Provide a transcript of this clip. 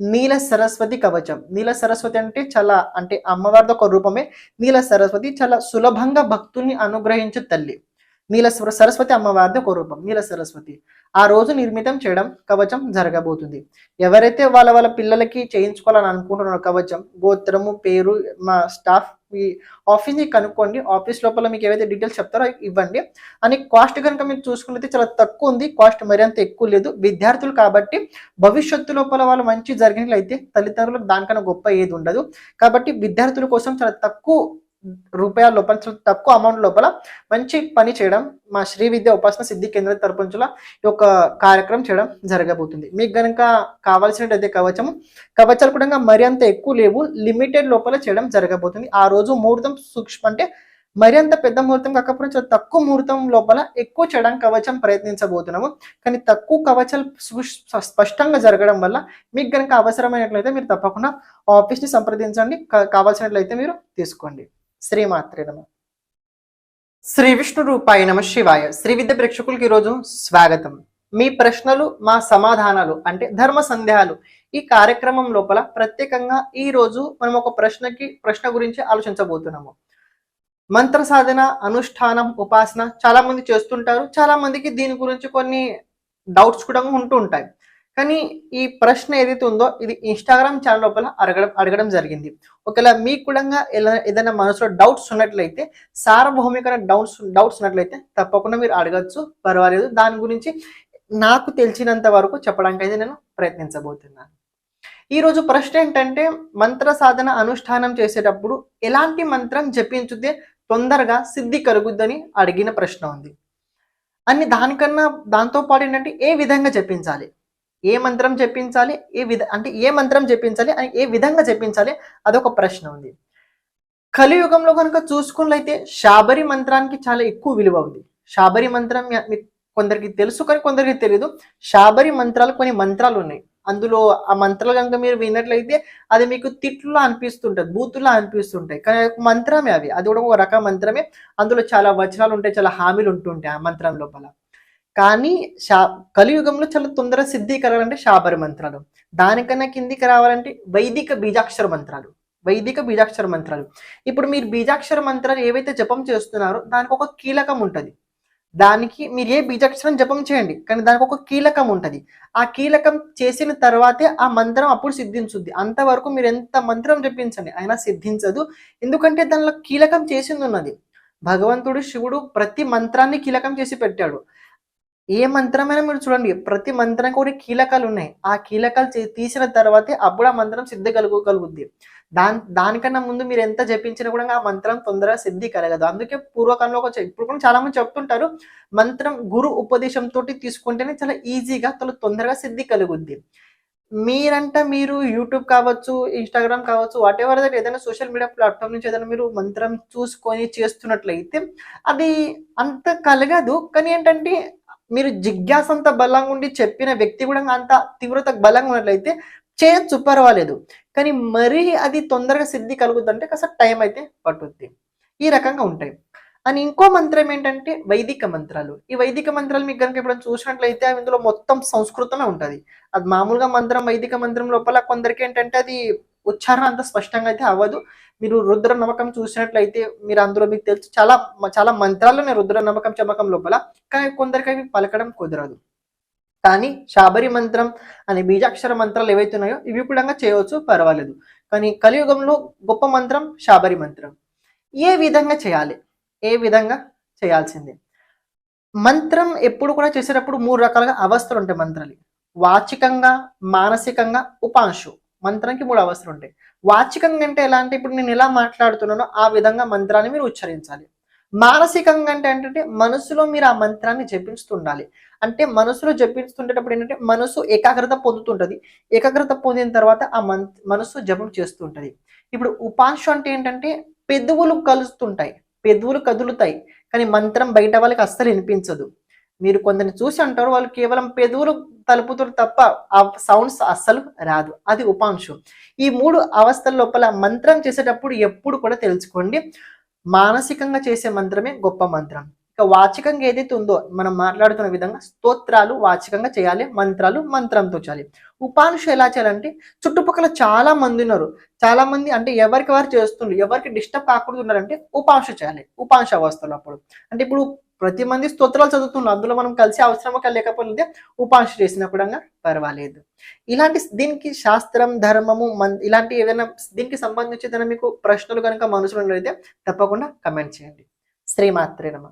నీల సరస్వతి కవచం. నీల సరస్వతి అంటే చాలా అంటే అమ్మవారిది ఒక రూపమే. నీల సరస్వతి చాలా సులభంగా భక్తుల్ని అనుగ్రహించు తల్లి. నీల సరస్వతి అమ్మవారిది ఒక రూపం. నీల సరస్వతి. ఆ రోజు నిర్మితం చేయడం కవచం జరగబోతుంది. ఎవరైతే వాళ్ళ వాళ్ళ పిల్లలకి చేయించుకోవాలని అనుకుంటున్నారో కవచం గోత్రము పేరు మా స్టాఫ్ ఈ ఆఫీస్ని కనుక్కోండి. ఆఫీస్ లోపల మీకు ఏవైతే డీటెయిల్స్ చెప్తారో ఇవ్వండి. అని కాస్ట్ కనుక మీరు చూసుకున్నది చాలా తక్కువ ఉంది. కాస్ట్ మరింత ఎక్కువ లేదు. విద్యార్థులు కాబట్టి భవిష్యత్తు లోపల వాళ్ళు మంచి జరిగినట్లయితే తల్లిదండ్రులకు దానికన్నా గొప్ప ఏది ఉండదు. కాబట్టి విద్యార్థుల కోసం చాలా తక్కువ రూపాయల లోపల తక్కువ అమౌంట్ లోపల మంచి పని చేయడం మా శ్రీ విద్య ఉపాసన సిద్ధి కేంద్ర తరపు నుంచి ఈ యొక్క కార్యక్రమం చేయడం జరగబోతుంది. మీకు గనక కావాల్సినట్టయితే కవచము కవచాలు కూడా మరి అంత ఎక్కువ లేవు లిమిటెడ్ లోపల చేయడం జరగబోతుంది. ఆ రోజు ముహూర్తం సూక్ష్మ అంటే మరి అంత పెద్ద ముహూర్తం కాకపోతే చాలా తక్కువ ముహూర్తం లోపల ఎక్కువ చేయడానికి కవచం ప్రయత్నించబోతున్నాము. కానీ తక్కువ కవచాలు స్పష్టంగా జరగడం వల్ల మీకు కనుక అవసరమైనట్లయితే మీరు తప్పకుండా ఆఫీస్ని సంప్రదించండి. కావాల్సినట్లయితే మీరు తీసుకోండి. శ్రీమాత్రే నమ. శ్రీ విష్ణు రూపాయ నమ శివాయ. శ్రీ విద్య ప్రేక్షకులకి ఈరోజు స్వాగతం. మీ ప్రశ్నలు మా సమాధానాలు అంటే ధర్మ సందేహాలు ఈ కార్యక్రమం లోపల ప్రత్యేకంగా ఈ రోజు మనం ఒక ప్రశ్నకి ప్రశ్న గురించి ఆలోచించబోతున్నాము. మంత్ర సాధన అనుష్ఠానం ఉపాసన చాలా మంది చేస్తుంటారు. చాలా మందికి దీని గురించి కొన్ని డౌట్స్ కూడా ఉంటూ ఉంటాయి. కానీ ఈ ప్రశ్న ఏదైతే ఉందో ఇది ఇన్స్టాగ్రామ్ ఛానల్ లోపల అడగడం అడగడం జరిగింది. ఒకవేళ మీకు కూడా ఏదైనా మనసులో డౌట్స్ ఉన్నట్లయితే సార్వభౌమికమైన డౌట్స్ డౌట్స్ ఉన్నట్లయితే తప్పకుండా మీరు అడగచ్చు. పర్వాలేదు. దాని గురించి నాకు తెలిసినంత వరకు చెప్పడానికి అయితే నేను ప్రయత్నించబోతున్నాను. ఈరోజు ప్రశ్న ఏంటంటే మంత్ర సాధన అనుష్ఠానం చేసేటప్పుడు ఎలాంటి మంత్రం జపించితే తొందరగా సిద్ధి కలుగుద్దని అడిగిన ప్రశ్న ఉంది. అని దానికన్నా దాంతో పాటు ఏంటంటే ఏ విధంగా జపించాలి? ఏ మంత్రం చెప్పించాలి? ఏ విధ అంటే ఏ మంత్రం చెప్పించాలి? అని ఏ విధంగా చెప్పించాలి? అదొక ప్రశ్న ఉంది. కలియుగంలో కనుక చూసుకున్నట్లయితే శాబరి మంత్రానికి చాలా ఎక్కువ విలువ ఉంది. శాబరి మంత్రం కొందరికి తెలుసు కానీ కొందరికి తెలియదు శాబరి మంత్రాలు కొన్ని మంత్రాలు ఉన్నాయి. అందులో ఆ మంత్రాలు కనుక మీరు విన్నట్లయితే అది మీకు తిట్లో అనిపిస్తుంటుంది బూతుల్లో అనిపిస్తుంటాయి కానీ మంత్రమే అవి. అది కూడా ఒక రకం మంత్రమే. అందులో చాలా వచనాలు ఉంటాయి చాలా హామీలు ఉంటుంటాయి ఆ మంత్రం లోపల. కానీ శా కలియుగంలో చాలా తొందర సిద్ధి కలగాలంటే శాబరి మంత్రాలు. దానికన్నా కిందికి రావాలంటే వైదిక బీజాక్షర మంత్రాలు. వైదిక బీజాక్షర మంత్రాలు. ఇప్పుడు మీరు బీజాక్షర మంత్రాలు ఏవైతే జపం చేస్తున్నారో దానికి ఒక కీలకం ఉంటుంది. దానికి మీరు ఏ బీజాక్షరం జపం చేయండి కానీ దానికి ఒక కీలకం ఉంటుంది. ఆ కీలకం చేసిన తర్వాతే ఆ మంత్రం అప్పుడు సిద్ధించుద్ది. అంతవరకు మీరు ఎంత మంత్రం జపించండి అయినా సిద్ధించదు. ఎందుకంటే దానిలో కీలకం చేసింది ఉన్నది. భగవంతుడు శివుడు ప్రతి మంత్రాన్ని కీలకం చేసి పెట్టాడు. ఏ మంత్రమైనా మీరు చూడండి ప్రతి మంత్రం కూడా కీలకాలు ఉన్నాయి ఆ కీలకాలు చే- తీసిన తర్వాతే అప్పుడు ఆ మంత్రం సిద్ధి కలుగుగలుగుద్ది దాని దానికన్నా ముందు మీరు ఎంత జపించినా కూడా ఆ మంత్రం తొందరగా సిద్ధి కలగదు. అందుకే పూర్వకాలంలో ఒక ఇప్పుడు కూడా చాలా మంది చెప్తుంటారు మంత్రం గురు ఉపదేశంతో తీసుకుంటేనే చాలా ఈజీగా చాలా తొందరగా సిద్ధి కలుగుద్ది. మీరంట మీరు యూట్యూబ్ కావచ్చు ఇన్స్టాగ్రామ్ కావచ్చు వాట్ ఎవర్ దట్ ఏదైనా సోషల్ మీడియా ప్లాట్ఫామ్ నుంచి ఏదైనా మీరు మంత్రం చూసుకొని చేస్తున్నట్లయితే అది అంత కలగదు. కానీ ఏంటంటే మీరు జిజ్ఞాస అంత బలంగా ఉండి చెప్పిన వ్యక్తి కూడా అంత తీవ్రత బలంగా ఉన్నట్లయితే చేయొచ్చు పర్వాలేదు కానీ మరీ అది తొందరగా సిద్ధి కలుగుద్దంటే కాస్త టైం అయితే పట్టుద్ది. ఈ రకంగా ఉంటాయి. అని ఇంకో మంత్రం ఏంటంటే వైదిక మంత్రాలు. ఈ వైదిక మంత్రాలు మీకు కనుక ఎప్పుడైనా చూసినట్లయితే ఇందులో మొత్తం సంస్కృతమే ఉంటుంది. అది మామూలుగా మంత్రం వైదిక మంత్రం లోపల కొందరికి ఏంటంటే అది ఉచ్చారణ అంత స్పష్టంగా అయితే అవ్వదు. మీరు రుద్ర నమ్మకం చూసినట్లయితే మీరు అందులో మీకు తెలుసు చాలా చాలా మంత్రాలు ఉన్నాయి రుద్ర నమ్మకం చమకం లోపల కానీ కొందరికి అవి పలకడం కుదరదు. కానీ శాబరి మంత్రం అనే బీజాక్షర మంత్రాలు ఏవైతే ఉన్నాయో ఇవి కూడా చేయవచ్చు పర్వాలేదు. కానీ కలియుగంలో గొప్ప మంత్రం శాబరి మంత్రం. ఏ విధంగా చేయాలి? ఏ విధంగా చేయాల్సింది? మంత్రం ఎప్పుడు కూడా చేసేటప్పుడు మూడు రకాలుగా అవస్థలు ఉంటాయి మంత్రాలు. వాచికంగా మానసికంగా ఉపాంశు. మంత్రానికి మూడు అవసరం ఉంటాయి. వాచికంగా అంటే ఎలా అంటే ఇప్పుడు నేను ఎలా మాట్లాడుతున్నానో ఆ విధంగా మంత్రాన్ని మీరు ఉచ్చరించాలి. మానసికంగా అంటే ఏంటంటే మనసులో మీరు ఆ మంత్రాన్ని జపించుతుండాలి. అంటే మనసులో జపించుతుండేటప్పుడు ఏంటంటే మనసు ఏకాగ్రత పొందుతుంటది. ఏకాగ్రత పొందిన తర్వాత ఆ మనసు జపం చేస్తుంటది. ఇప్పుడు ఉపాంశం అంటే ఏంటంటే పెదవులు కలుస్తుంటాయి. పెదవులు కదులుతాయి. కానీ మంత్రం బయట వాళ్ళకి అస్సలు వినిపించదు. మీరు కొందరిని చూసి అంటారు వాళ్ళు కేవలం పెదవులు తలుపుతారు తప్ప ఆ సౌండ్స్ అస్సలు రాదు. అది ఉపాంశం. ఈ మూడు అవస్థల లోపల మంత్రం చేసేటప్పుడు ఎప్పుడు కూడా తెలుసుకోండి. మానసికంగా చేసే మంత్రమే గొప్ప మంత్రం. ఇక వాచికంగా ఏదైతే ఉందో మనం మాట్లాడుతున్న విధంగా స్తోత్రాలు వాచికంగా చేయాలి మంత్రాలు మంత్రంతో చేయాలి. ఉపాంశ ఎలా చేయాలంటే చుట్టుపక్కల చాలా మంది ఉన్నారు. చాలా మంది అంటే ఎవరికి వారు చేస్తుండ్రు ఎవరికి డిస్టర్బ్ కాకూడదు ఉన్నారంటే ఉపాంశ చేయాలి. ఉపాంశ అవస్థలు అప్పుడు అంటే ఇప్పుడు ప్రతి మంది స్తోత్రాలు చదువుతున్నారు. అందులో మనం కలిసి అవసరం లేకపోతే ఉపాంశ చేసినా కూడా పర్వాలేదు. ఇలాంటి దీనికి శాస్త్రం ధర్మము మన్ ఇలాంటి ఏదైనా దీనికి సంబంధించి ఏదైనా మీకు ప్రశ్నలు కనుక మనసులో అయితే తప్పకుండా కమెంట్ చేయండి. శ్రీమాత్రే నమ.